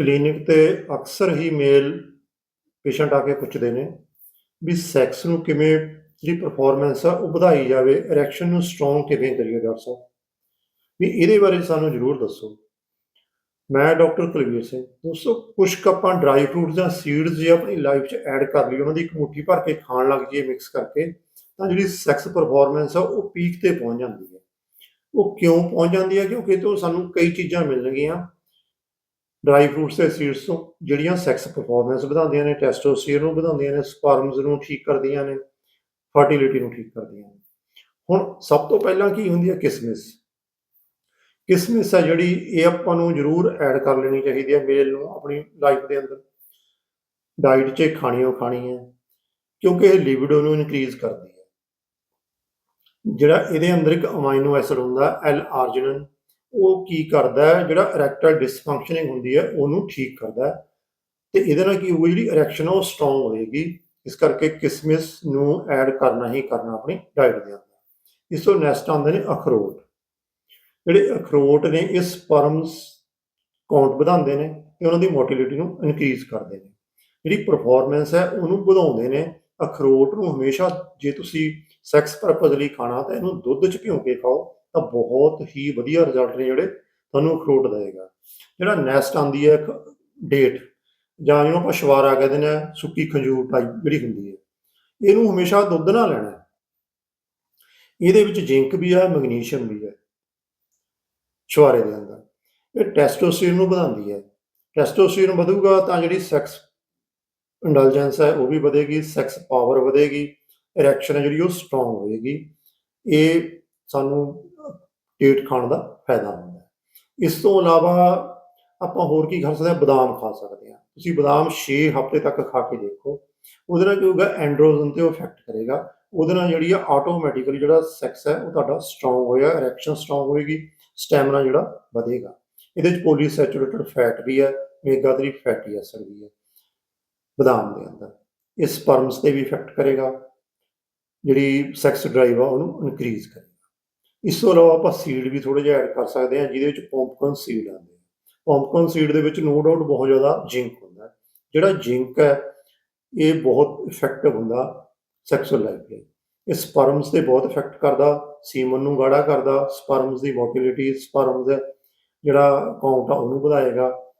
Clinic ਤੇ ਅਕਸਰ ਹੀ ਮੇਲ patient ਆ ਕੇ ਪੁੱਛਦੇ ਨੇ ਵੀ ਸੈਕਸ ਨੂੰ ਕਿਵੇਂ ਜਿਹੜੀ ਪਰਫਾਰਮੈਂਸ ਆ, ਉਹ ਵਧਾਈ ਜਾਵੇ ਇਰੈਕਸ਼ਨ ਨੂੰ ਸਟਰੋਂਗ ਕਿਵੇਂ ਕਰੀਏ ਡਾਕਟਰ ਸਾਹਿਬ? ਵੀ ਇਹਦੇ ਬਾਰੇ ਸਾਨੂੰ ਜ਼ਰੂਰ ਦੱਸੋ। ਮੈਂ ਡਾਕਟਰ ਕੁਲਵੀਰ ਸਿੰਘ। ਦੋਸਤੋ ਕੁਝ ਕੁ ਆਪਾਂ ਡਰਾਈ ਫਰੂਟਸ ਜਾਂ ਸੀਡਸ ਜੇ ਆਪਣੀ ਲਾਈਫ 'ਚ ਐਡ ਕਰ ਲਈ ਉਹਨਾਂ ਦੀ ਇੱਕ ਮੁੱਠੀ ਭਰ ਕੇ ਖਾਣ ਲੱਗ ਜਾਈਏ ਮਿਕਸ ਕਰਕੇ, ਤਾਂ ਜਿਹੜੀ ਸੈਕਸ ਪਰਫਾਰਮੈਂਸ ਆ, ਉਹ ਪੀਕ ਤੇ ਪਹੁੰਚ ਜਾਂਦੀ ਹੈ। ਉਹ ਕਿਉਂ ਪਹੁੰਚ ਜਾਂਦੀ ਹੈ? ਕਿਉਂਕਿ ਤੋਂ ਸਾਨੂੰ ਕਈ ਚੀਜ਼ਾਂ ਮਿਲਣਗੀਆਂ। ਡਰਾਈ ਫਰੂਟਸ ਤੇ ਸੀਡਸ ਤੋਂ ਜਿਹੜੀਆਂ ਸੈਕਸ ਪਰਫਾਰਮੈਂਸ ਵਧਾਉਂਦੀਆਂ ਨੇ ਟੈਸਟੋਸਟੇਰਨ ਨੂੰ ਵਧਾਉਂਦੀਆਂ ਨੇ ਸਪਰਮਸ ਨੂੰ ਠੀਕ ਕਰਦੀਆਂ ਨੇ ਫਰਟੀਲਿਟੀ ਨੂੰ ਠੀਕ ਕਰਦੀਆਂ ਨੇ। ਹੁਣ ਸਭ ਤੋਂ ਪਹਿਲਾਂ ਕੀ ਹੁੰਦੀ ਹੈ? ਕਿਸਮਿਸ। ਕਿਸਮਿਸ ਹੈ ਜਿਹੜੀ ਇਹ ਆਪਾਂ ਨੂੰ ਜ਼ਰੂਰ ਐਡ ਕਰ ਲੈਣੀ ਚਾਹੀਦੀ ਹੈ ਮੇਲ ਨੂੰ ਆਪਣੀ ਲਾਈਫ ਦੇ ਅੰਦਰ। ਡਾਈਟ 'ਚ ਖਾਣੀ ਉਹ ਖਾਣੀ ਹੈ, ਕਿਉਂਕਿ ਇਹ ਲਿਬਿਡੋ ਨੂੰ ਇਨਕਰੀਜ਼ ਕਰਦੀ ਹੈ। ਜਿਹੜਾ ਇਹਦੇ ਅੰਦਰ ਇੱਕ ਅਮਾਈਨੋ ਐਸਿਡ ਹੁੰਦਾ ਐਲ ਆਰਜਿਨਿਨ ਉਹ ਕੀ ਕਰਦਾ ਹੈ, ਜਿਹੜਾ ਇਰੈਕਟਾਈਲ ਡਿਸਫੰਕਸ਼ਨਿੰਗ ਹੁੰਦੀ ਹੈ, ਉਹਨੂੰ ਠੀਕ ਕਰਦਾ ਹੈ। ਤੇ ਇਹਦੇ ਨਾਲ ਕੀ ਹੋਊਗੀ, ਜਿਹੜੀ ਇਰੈਕਸ਼ਨ ਉਹ ਸਟਰੋਂਗ ਹੋਏਗੀ। ਇਸ ਕਰਕੇ ਕਿਸਮਿਸ ਨੂੰ ਐਡ ਕਰਨਾ ਹੀ ਕਰਨਾ ਆਪਣੀ ਡਾਈਟ ਦੇ ਅੰਦਰ। ਇਸ ਤੋਂ ਨੈਕਸਟ ਆਉਂਦੇ ਨੇ ਅਖਰੋਟ। ਜਿਹੜੇ ਅਖਰੋਟ ਨੇ, ਇਹ ਸਪਰਮਸ ਕਾਊਂਟ ਵਧਾਉਂਦੇ ਨੇ ਤੇ ਉਹਨਾਂ ਦੀ ਮੋਟੀਲਿਟੀ ਨੂੰ ਇਨਕਰੀਜ਼ ਕਰਦੇ ਨੇ। ਜਿਹੜੀ ਪਰਫਾਰਮੈਂਸ ਹੈ, ਉਹਨੂੰ ਵਧਾਉਂਦੇ ਨੇ। ਅਖਰੋਟ ਨੂੰ ਹਮੇਸ਼ਾ ਜੇ ਤੁਸੀਂ ਸੈਕਸ ਪਰਪਸ ਲਈ ਖਾਣਾ ਤਾਂ ਇਹਨੂੰ ਦੁੱਧ 'ਚ ਭਿਉਂ ਕੇ ਖਾਓ, ਤਾਂ ਬਹੁਤ ਹੀ ਵਧੀਆ ਰਿਜ਼ਲਟ ਨੇ ਜਿਹੜੇ ਤੁਹਾਨੂੰ ਅਖਰੋਟ ਦੇਗਾ ਜਿਹੜਾ ਨੈਕਸਟ ਆਂਦੀ ਹੈ ਇੱਕ ਡੇਟ ਜਾਂ ਜਿਹਨੂੰ ਆਪਾਂ ਸ਼ਵਾਰਾ ਕਹਿੰਦੇ ਨੇ ਸੁੱਕੀ ਖੰਜੂਰ ਟਾਈਪ ਜਿਹੜੀ ਹੁੰਦੀ ਹੈ। ਇਹਨੂੰ ਹਮੇਸ਼ਾ ਦੁੱਧ ਨਾਲ ਲੈਣਾ ਇਹਦੇ ਵਿੱਚ ਜ਼ਿੰਕ ਵੀ ਹੈ ਮੈਗਨੀਸ਼ੀਅਮ ਵੀ ਹੈ, ਸ਼ਵਾਰੇ ਦੇ ਅੰਦਰ। ਇਹ ਟੈਸਟੋਸਟੇਰਨ ਨੂੰ ਵਧਾਉਂਦੀ ਹੈ। ਟੈਸਟੋਸਟੇਰਨ ਵਧੂਗਾ ਤਾਂ ਜਿਹੜੀ ਸੈਕਸ ਇੰਡਲਜੈਂਸ ਹੈ ਉਹ ਵੀ ਵਧੇਗੀ ਸੈਕਸ ਪਾਵਰ ਵਧੇਗੀ ਇਰੈਕਸ਼ਨ ਹੈ ਜਿਹੜੀ ਉਹ ਸਟਰੋਂਗ ਹੋਏਗੀ, ਇਹ ਸਾਨੂੰ ਡੇਟ ਖਾਣ ਦਾ ਫਾਇਦਾ ਹੁੰਦਾ ਹੈ। ਇਸ ਤੋਂ ਇਲਾਵਾ ਆਪਾਂ ਹੋਰ ਕੀ ਖਾ ਸਕਦੇ ਹਾਂ? ਬਦਾਮ ਖਾ ਸਕਦੇ ਹਾਂ। ਤੁਸੀਂ ਬਦਾਮ 6 ਹਫ਼ਤੇ ਤੱਕ ਖਾ ਕੇ ਦੇਖੋ, ਉਹਦੇ ਨਾਲ ਕੀ ਹੋਊਗਾ? ਐਂਡਰੋਜਨ ਤੇ ਉਹ ਇਫੈਕਟ ਕਰੇਗਾ। ਉਹਦੇ ਨਾਲ ਜਿਹੜੀ ਆ ਆਟੋਮੈਟਿਕਲੀ ਜਿਹੜਾ ਸੈਕਸ ਹੈ, ਉਹ ਤੁਹਾਡਾ ਸਟਰੋਂਗ ਹੋਇਆ ਇਰੈਕਸ਼ਨ ਸਟਰੋਂਗ ਹੋਏਗੀ ਸਟੈਮਿਨਾ ਜਿਹੜਾ ਵਧੇਗਾ। ਇਹਦੇ ਚ ਪੋਲੀਸੈਚੂਰੇਟਡ ਫੈਟ ਵੀ ਹੈ ਮੇਗਾ 3 ਫੈਟੀ ਐਸਿਡ ਵੀ ਹੈ, ਬਦਾਮ ਦੇ ਅੰਦਰ। ਇਸ ਸਪਰਮਸ ਤੇ ਵੀ ਇਫੈਕਟ ਕਰੇਗਾ। ਜਿਹੜੀ ਸੈਕਸ ਡਰਾਈਵ ਆ, ਉਹਨੂੰ ਇਨਕਰੀਜ਼ ਕਰੇਗਾ ਇਸ ਤੋਂ ਇਲਾਵਾ ਆਪਾਂ ਸੀਡ ਵੀ ਥੋੜੇ ਜਿਹਾ ਐਡ ਕਰ ਸਕਦੇ ਹਾਂ, ਜਿਹਦੇ ਵਿੱਚ ਪੌਂਪਕਨ ਸੀਡ ਆਉਂਦੇ ਆ। ਪੌਂਪਕਨ ਸੀਡ ਦੇ ਵਿੱਚ ਨੋ ਡਾਊਟ ਬਹੁਤ ਜ਼ਿਆਦਾ ਜ਼ਿੰਕ ਹੁੰਦਾ। ਹੈ ਜਿਹੜਾ ਜ਼ਿੰਕ ਹੈ, ਇਹ ਬਹੁਤ ਇਫੈਕਟਿਵ ਹੁੰਦਾ ਸੈਕਸੁਅਲ ਲਾਈਫ ਲਈ। ਇਹ ਸਪਰਮਸ ਤੇ ਬਹੁਤ ਇਫੈਕਟ ਕਰਦਾ ਸੀਮਨ ਨੂੰ ਗਾੜਾ ਕਰਦਾ ਸਪਰਮਸ ਦੀ ਮੋਟਿਲਿਟੀ ਸਪਰਮਸ ਦਾ ਜਿਹੜਾ ਕਾਊਂਟ ਆ, ਉਹਨੂੰ ਵਧਾਏਗਾ।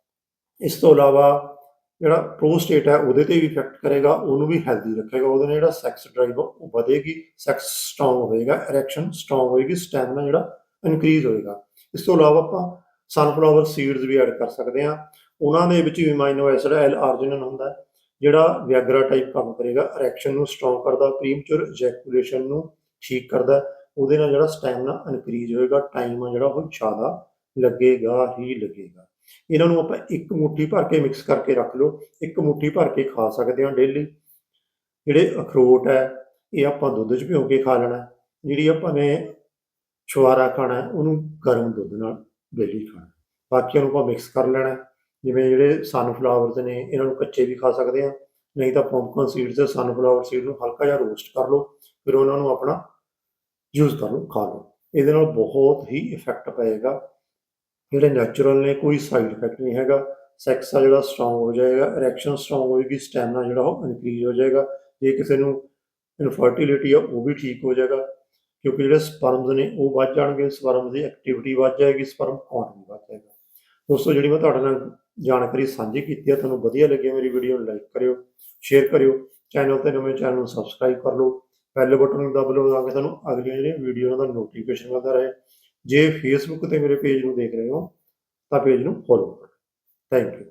ਇਸ ਤੋਂ ਇਲਾਵਾ ਜਿਹੜਾ ਪ੍ਰੋਸਟੇਟ ਹੈ, ਉਹਦੇ ਤੇ ਵੀ ਇਫੈਕਟ ਕਰੇਗਾ, ਉਹਨੂੰ ਵੀ ਹੈਲਦੀ ਰੱਖੇਗਾ, ਉਹਦੇ ਨਾਲ ਜਿਹੜਾ ਸੈਕਸ ਡਰਾਈਵ ਉਹ ਵਧੇਗੀ ਸੈਕਸ ਸਟਰੋਂਗ ਹੋਏਗਾ ਇਰੈਕਸ਼ਨ ਸਟਰੋਂਗ ਹੋਏਗੀ ਸਟੈਮਿਨਾ ਜਿਹੜਾ ਇਨਕਰੀਜ਼ ਹੋਏਗਾ। ਇਸ ਤੋਂ ਇਲਾਵਾ ਆਪਾਂ ਸਨਫਲਾਵਰ ਸੀਡਸ ਵੀ ਐਡ ਕਰ ਸਕਦੇ ਹਾਂ। ਉਹਨਾਂ ਦੇ ਵਿੱਚ ਵੀ ਅਮਾਈਨੋ ਐਸਿਡ ਐਲ ਆਰਜਿਨਿਨ ਹੁੰਦਾ ਜਿਹੜਾ ਵਿਆਗਰਾ ਟਾਈਪ ਕੰਮ ਕਰੇਗਾ ਇਰੈਕਸ਼ਨ ਨੂੰ ਸਟਰੋਂਗ ਕਰਦਾ ਪ੍ਰੀਮਚੁਰ ਇਜੈਕੂਲੇਸ਼ਨ ਨੂੰ ਠੀਕ ਕਰਦਾ ਉਹਦੇ ਨਾਲ ਜਿਹੜਾ ਸਟੈਮਿਨਾ ਇਨਕਰੀਜ਼ ਹੋਏਗਾ ਟਾਈਮ ਆ ਜਿਹੜਾ ਉਹ ਜ਼ਿਆਦਾ ਲੱਗੇਗਾ, ਹੀ ਲੱਗੇਗਾ। ਇਹਨਾਂ ਨੂੰ ਆਪਾਂ ਇੱਕ ਮੁੱਠੀ ਭਰ ਕੇ ਮਿਕਸ ਕਰਕੇ ਰੱਖ ਲਓ। ਇੱਕ ਮੁੱਠੀ ਭਰ ਕੇ ਖਾ ਸਕਦੇ ਹਾਂ ਡੇਲੀ ਜਿਹੜੇ ਅਖਰੋਟ ਹੈ, ਇਹ ਆਪਾਂ ਦੁੱਧ 'ਚ ਭਿਓ ਕੇ ਖਾ ਲੈਣਾ ਜਿਹੜੀ ਆਪਾਂ ਨੇ ਛੁਆਰਾ ਖਾਣਾ ਉਹਨੂੰ ਗਰਮ ਦੁੱਧ ਨਾਲ ਡੇਲੀ ਖਾਣਾ ਹੈ। ਬਾਕੀਆਂ ਨੂੰ ਆਪਾਂ ਮਿਕਸ ਕਰ ਲੈਣਾ ਜਿਵੇਂ ਜਿਹੜੇ ਸਨਫਲਾਵਰਸ ਨੇ, ਇਹਨਾਂ ਨੂੰ ਕੱਚੇ ਵੀ ਖਾ ਸਕਦੇ ਆ ਨਹੀਂ ਤਾਂ ਪੰਪਕਨ ਸੀਡਸ ਤੇ ਸਨਫਲਾਵਰ ਸੀਡ ਨੂੰ ਹਲਕਾ ਜਿਹਾ ਰੋਸਟ ਕਰ ਲਓ। ਫਿਰ ਉਹਨਾਂ ਨੂੰ ਆਪਣਾ ਯੂਜ਼ ਕਰ ਲਓ, ਖਾ ਲਓ। ਇਹਦੇ ਨਾਲ ਬਹੁਤ ਹੀ ਇਫੈਕਟ ਪਏਗਾ। ਜਿਹੜੇ ਨੈਚੁਰਲ ਨੇ, ਕੋਈ ਸਾਈਡ ਇਫੈਕਟ ਨਹੀਂ ਹੈਗਾ। ਸੈਕਸ ਆ ਜਿਹੜਾ ਸਟਰੋਂਗ ਹੋ ਜਾਏਗਾ ਇਰੈਕਸ਼ਨ ਸਟਰੋਂਗ ਹੋਏਗੀ ਸਟੈਮਿਨਾ ਜਿਹੜਾ ਉਹ ਇਨਕਰੀਜ਼ ਹੋ ਜਾਏਗਾ। ਜੇ ਕਿਸੇ ਨੂੰ ਇਨਫਰਟੀਲਿਟੀ ਆ, ਉਹ ਵੀ ਠੀਕ ਹੋ ਜਾਏਗਾ। ਕਿਉਂਕਿ ਜਿਹੜੇ ਸਪਰਮਸ ਨੇ, ਉਹ ਵੱਧ ਜਾਣਗੇ। ਸਪਰਮ ਦੀ ਐਕਟੀਵਿਟੀ ਵੱਧ ਜਾਏਗੀ ਸਪਰਮ ਕਾਊਂਟ ਵੀ ਵੱਧ ਜਾਏਗਾ। ਦੋਸਤੋ, ਜਿਹੜੀ ਮੈਂ ਤੁਹਾਡੇ ਨਾਲ ਜਾਣਕਾਰੀ ਸਾਂਝੀ ਕੀਤੀ ਹੈ ਤੁਹਾਨੂੰ ਵਧੀਆ ਲੱਗੀ ਮੇਰੀ ਵੀਡੀਓ ਨੂੰ ਲਾਈਕ ਕਰਿਓ ਸ਼ੇਅਰ ਕਰਿਓ। ਚੈਨਲ ਤੇ ਨਵੇਂ ਚੈਨਲ ਨੂੰ ਸਬਸਕ੍ਰਾਈਬ ਕਰ ਲਓ। ਬੈਲ ਬਟਨ ਨੂੰ ਦਬ ਲਓ, ਤਾਂ ਕਿ ਤੁਹਾਨੂੰ ਅਗਲੀਆਂ ਜਿਹੜੀਆਂ ਵੀਡੀਓ ਦਾ ਨੋਟੀਫਿਕੇਸ਼ਨ ਮਿਲਦਾ ਰਹੇ। ਜੇ ਫੇਸਬੁੱਕ ਤੇ ਮੇਰੇ ਪੇਜ ਨੂੰ ਦੇਖ ਰਹੇ ਹੋ, ਤਾਂ ਪੇਜ ਨੂੰ ਫੋਲੋ ਕਰੋ। Thank you